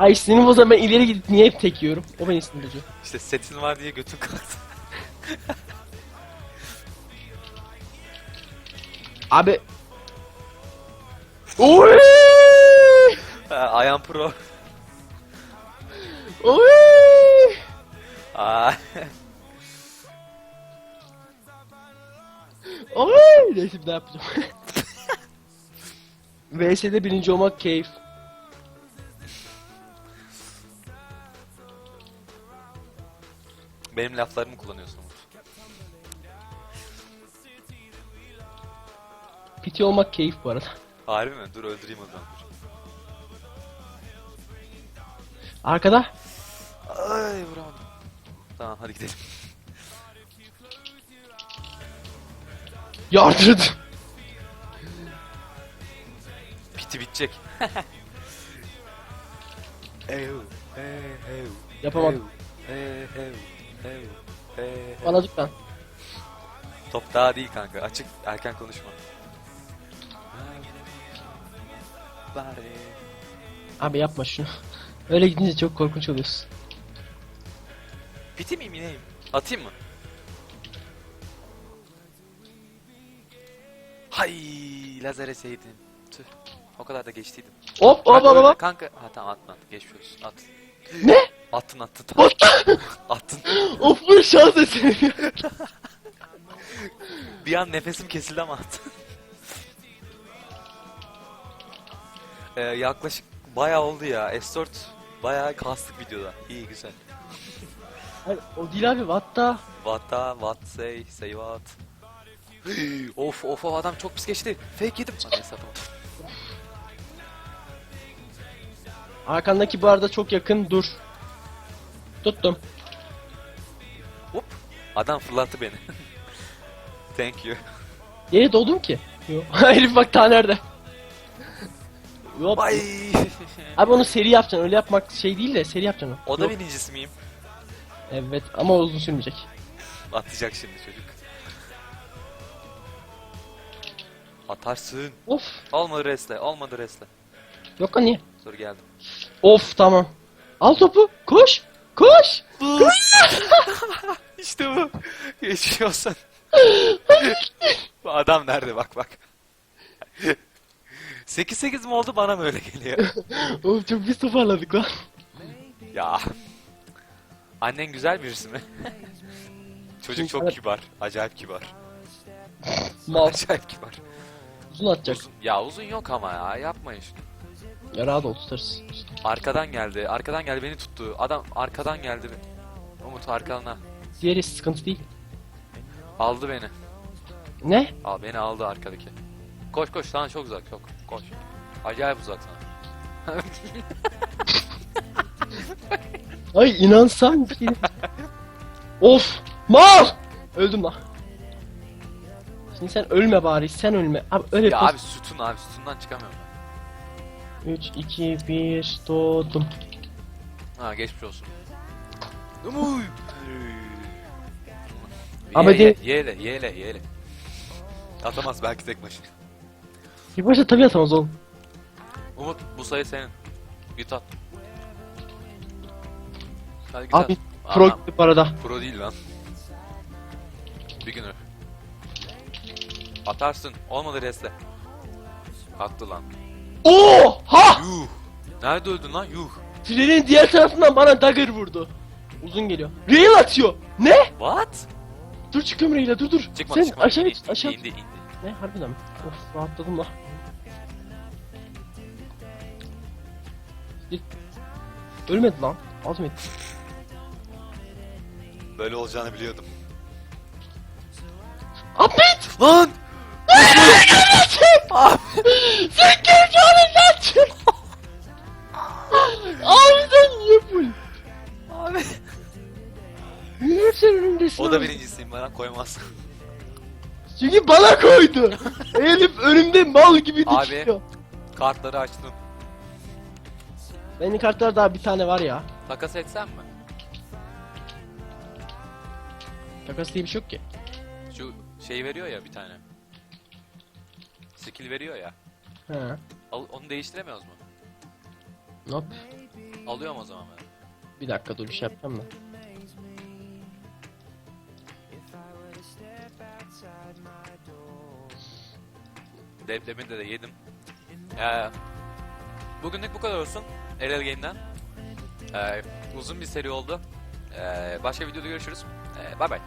Ay sinirimi bozan ben ileri gidip niye hep tek yiyorum? O beni sinir bozuyor. İşte setin var diye götün kalktı. Abi. Oy! Ha, Ayan Pro. Oy! Aa, Oy! Neyse bir daha yapacağım. VS'de birinci olmak keyif. Benim laflarımı kullanıyorsun Umut. PT olmak keyif bu arada. Harbi mi? Dur öldüreyim o zaman. dur. Arkada. Ay vuramadım. Tamam hadi gidelim. Yardırdı. Piti bitecek. Ev, ev, ev, Yapamadım. ev, ev, ev, ev. Bana dık lan. Top daha değil kanka. Açık erken konuşma. Bari. Abi yapma şunu. Öyle gidince çok korkunç oluyorsun. Piti miyim ineyim? Atayım mı? Hay lazer eseydim. Tüh. O kadar da geçtiydim. Hop hop Kanka, hop öyle- hop. Kanka ha tamam atma. Geçmiş olsun. At. Ne? Attın attın. Attın. Of bu şans eseri. Bir an nefesim kesildi ama attın. ee, yaklaşık bayağı oldu ya. S4 bayağı kastık videoda. İyi güzel. Hayır, o değil abi what the? What say, say what. of of of adam çok pis geçti. Fake yedim. Hadi neyse. Arkandaki bu arada çok yakın dur. Tuttum. Hop. Adam fırlattı beni. Thank you. Yere doğdum ki. Yok. Herif bak ta nerede. Bye. Abi onu seri yapacaksın. Öyle yapmak şey değil de seri yapacaksın. o da Yok. birincisi miyim? Evet ama uzun sürmeyecek. Atacak şimdi çocuk. Atarsın. Of. Olmadı resle, olmadı resle. Yok lan niye? Dur geldim. Of tamam. Al topu. Koş. Koş. İşte bu. Geçiyorsun. bu adam nerede bak bak. 8-8 mi oldu bana mı öyle geliyor? of çok biz toparladık lan. ya. Annen güzel birisi mi? Çocuk çok Evet. kibar. Acayip kibar. Mal. Acayip kibar. Uzun atacak. Ya uzun yok ama ya yapmayın şunu. Ya rahat ol tutarız. Arkadan geldi. Arkadan geldi beni tuttu. Adam arkadan geldi. Umut arkadan Diğeri sıkıntı değil. aldı beni. Ne? Al beni aldı arkadaki. Koş koş sana çok uzak çok. Koş. Acayip uzak sana. Ay inansan bir- Of! Mal! Öldüm lan. Şimdi sen ölme bari, sen ölme. Abi öyle ya abi sütun abi sütundan çıkamıyorum. 3, 2, 1, doğdum. Ha geçmiş olsun. Umuy. Ama Ye, de- ye, yeyle yeyle yeyle. Atamaz belki tek başına. Bir başta tabii atamaz oğlum. Umut bu sayı senin. Git at. Hadi git Abi at. pro Aha, gitti bu arada. pro değil lan. Beginner. Atarsın. Olmadı resle. Kalktı lan. Oha! Yuh. Nerede öldün lan? Yuh. Trenin diğer tarafından bana dagger vurdu. Uzun geliyor. Rail atıyor. Ne? What? Dur çıkıyorum rail'e dur dur. Çıkmadı Sen çıkmadı. aşağı indi, git aşağı. indi, indi. Ne harbiden mi? Of rahatladım lan. Ölmedi lan. Az mı etti? Böyle olacağını biliyordum. Ahmet! Lan! Önümdesin O da birincisiyim bana koymaz. Çünkü bana koydu. Elif önümde mal gibi Abi. dikiyor. Kartları açtım. Benim kartlar daha bir tane var ya. Takas etsem mi? Takas diye bir şey yok ki. Şu şey veriyor ya bir tane. Skill veriyor ya. He. Al, onu değiştiremiyoruz mu? Nope. Alıyorum o zaman ben. Bir dakika dur bir şey yapacağım da. Demin de, de yedim. Ee, bugünlük bu kadar olsun. LL Game'den. Ee, uzun bir seri oldu. Ee, başka videoda görüşürüz. Ee, bye bye.